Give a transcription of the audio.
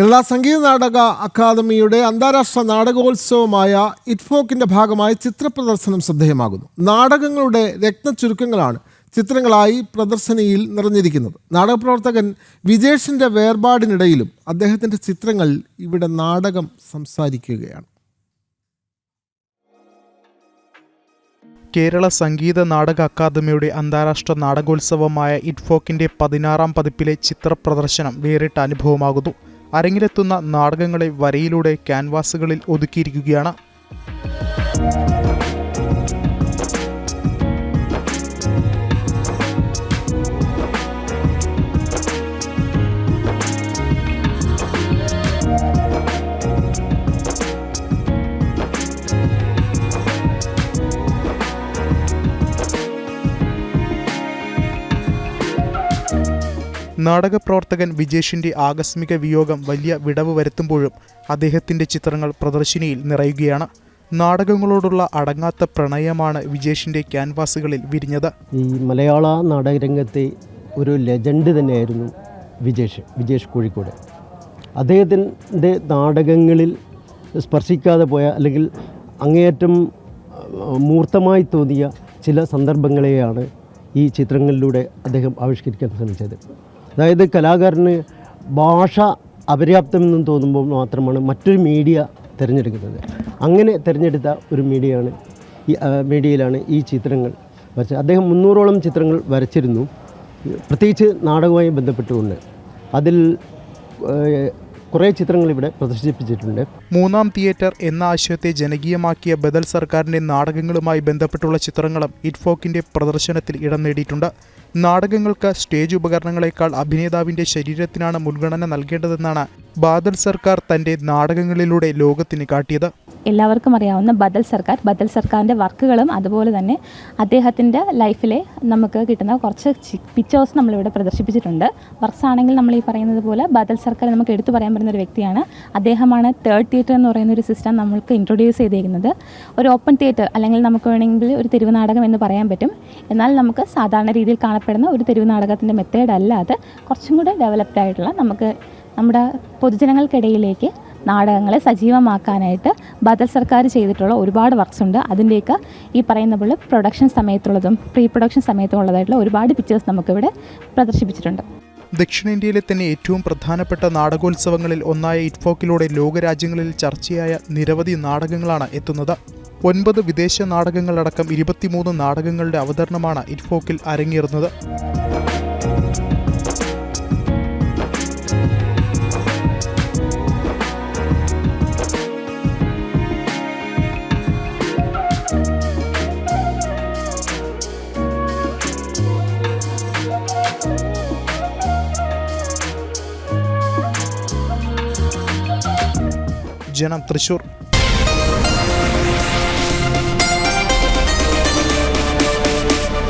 കേരള സംഗീത നാടക അക്കാദമിയുടെ അന്താരാഷ്ട്ര നാടകോത്സവമായ ഇറ്റ്ഫോക്കിന്റെ ഭാഗമായി ചിത്രപ്രദർശനം ശ്രദ്ധേയമാകുന്നു. നാടകങ്ങളുടെ രക്തചുരുക്കങ്ങളാണ് ചിത്രങ്ങളായി പ്രദർശനിയിൽ നിറഞ്ഞിരിക്കുന്നത്. നാടകപ്രവർത്തകൻ വിജേഷിന്റെ വേർപാടിനിടയിലും അദ്ദേഹത്തിന്റെ ചിത്രങ്ങൾ ഇവിടെ നാടകം സംസാരിക്കുകയാണ്. കേരള സംഗീത നാടക അക്കാദമിയുടെ അന്താരാഷ്ട്ര നാടകോത്സവമായ ഇറ്റ്ഫോക്കിന്റെ പതിനാറാം പതിപ്പിലെ ചിത്രപ്രദർശനം വേറിട്ട അനുഭവമാകുന്നു. അരങ്ങിലെത്തുന്ന നാടകങ്ങളെ വരയിലൂടെ ക്യാൻവാസുകളിൽ ഒതുക്കിയിരിക്കുകയാണ്. നാടകപ്രവർത്തകൻ വിജേഷിന്റെ ആകസ്മിക വിയോഗം വലിയ വിടവ് വരുത്തുമ്പോഴും അദ്ദേഹത്തിന്റെ ചിത്രങ്ങൾ പ്രദർശിനിയിൽ നിറയുകയാണ്. നാടകങ്ങളോടുള്ള അടങ്ങാത്ത പ്രണയമാണ് വിജേഷിന്റെ ക്യാൻവാസുകളിൽ വിരിഞ്ഞത്. ഈ മലയാള നാടകരംഗത്തെ ഒരു ലെജൻഡ് തന്നെയായിരുന്നു വിജേഷ് വിജേഷ് കോഴിക്കോട്. അദ്ദേഹത്തിന്റെ നാടകങ്ങളിൽ സ്പർശിക്കാതെ പോയ അല്ലെങ്കിൽ അങ്ങേയറ്റം മൂർത്തമായി തോന്നിയ ചില സന്ദർഭങ്ങളെയാണ് ഈ ചിത്രങ്ങളിലൂടെ അദ്ദേഹം ആവിഷ്കരിക്കാൻ ശ്രമിച്ചത്. അതായത് കലാകാരന് ഭാഷ അപര്യാപ്തമെന്ന് തോന്നുമ്പോൾ മാത്രമാണ് മറ്റൊരു മീഡിയ തിരഞ്ഞെടുക്കുന്നത്. അങ്ങനെ തിരഞ്ഞെടുത്ത ഒരു മീഡിയയാണ് ഈ മീഡിയയിലാണ് ഈ ചിത്രങ്ങൾ വരച്ചത്. അദ്ദേഹം മുന്നൂറോളം ചിത്രങ്ങൾ വരച്ചിരുന്നു. പ്രത്യേകിച്ച് നാടകവുമായി ബന്ധപ്പെട്ടുകൊണ്ട്. അതിൽ കുറേ ചിത്രങ്ങൾ ഇവിടെ പ്രദർശിപ്പിച്ചിട്ടുണ്ട്. മൂന്നാം തിയേറ്റർ എന്ന ആശയത്തെ ജനകീയമാക്കിയ ബദൽ സർക്കാരിന്റെ നാടകങ്ങളുമായി ബന്ധപ്പെട്ടുള്ള ചിത്രങ്ങളും ഇറ്റ്ഫോക്കിന്റെ പ്രദർശനത്തിൽ ഇടം നേടിയിട്ടുണ്ട്. നാടകങ്ങൾക്ക് സ്റ്റേജ് ഉപകരണങ്ങളെക്കാൾ അഭിനേതാവിന്റെ ശരീരത്തിനാണ് മുൻഗണന നൽകേണ്ടതെന്നാണ് ബാദൽ സർക്കാർ തന്റെ നാടകങ്ങളിലൂടെ ലോകത്തിന് കാട്ടിയത്. എല്ലാവർക്കും അറിയാവുന്ന ബദൽ സർക്കാർ ബദൽ സർക്കാരിന്റെ വർക്കുകളും അതുപോലെ തന്നെ അദ്ദേഹത്തിന്റെ ലൈഫിലെ നമുക്ക് കിട്ടുന്ന കുറച്ച് പിക്ചേഴ്സ് നമ്മളിവിടെ പ്രദർശിപ്പിച്ചിട്ടുണ്ട്. വർക്ക്സ് ആണെങ്കിൽ നമ്മൾ ഈ പറയുന്നത് പോലെ ബദൽ സർക്കാർ നമുക്ക് എടുത്തു പറയാൻ പറ്റുന്ന ഒരു വ്യക്തിയാണ്. അദ്ദേഹമാണ് തേർഡ് തിയേറ്റർ എന്ന് പറയുന്ന ഒരു സിസ്റ്റം നമ്മൾക്ക് ഇൻട്രൊഡ്യൂസ് ചെയ്തിരിക്കുന്നത് ഒരു ഓപ്പൺ തിയേറ്റർ അല്ലെങ്കിൽ നമുക്ക് വേണമെങ്കിൽ ഒരു തെരുവ് നാടകം എന്ന് പറയാൻ പറ്റും. എന്നാൽ നമുക്ക് സാധാരണ രീതിയിൽ കാണപ്പെടുന്ന ഒരു തെരുവ് നാടകത്തിന്റെ മെത്തേഡ് അല്ലാതെ കുറച്ചും കൂടെ ഡെവലപ്ഡ് ആയിട്ടുള്ള നമുക്ക് നമ്മുടെ പൊതുജനങ്ങൾക്കിടയിലേക്ക് നാടകങ്ങളെ സജീവമാക്കാനായിട്ട് ബദൽ സർക്കാർ ചെയ്തിട്ടുള്ള ഒരുപാട് വർക്ക്സ് ഉണ്ട്. അതിന്റെയൊക്കെ ഈ പറയുന്ന പോലെ പ്രൊഡക്ഷൻ സമയത്തുള്ളതും പ്രീ പ്രൊഡക്ഷൻ സമയത്തുള്ളതായിട്ടുള്ള ഒരുപാട് പിക്ചേഴ്സ് നമുക്കിവിടെ പ്രദർശിപ്പിച്ചിട്ടുണ്ട്. ദക്ഷിണേന്ത്യയിലെ തന്നെ ഏറ്റവും പ്രധാനപ്പെട്ട നാടകോത്സവങ്ങളിൽ ഒന്നായ ഇറ്റ്ഫോക്കിലൂടെ ലോകരാജ്യങ്ങളിൽ ചർച്ചയായ നിരവധി നാടകങ്ങളാണ് എത്തുന്നത്. ഒൻപത് വിദേശ നാടകങ്ങളടക്കം ഇരുപത്തിമൂന്ന് നാടകങ്ങളുടെ അവതരണമാണ് ഇറ്റ്ഫോക്കിൽ അരങ്ങേറുന്നത്. ജനം തൃശൂർ.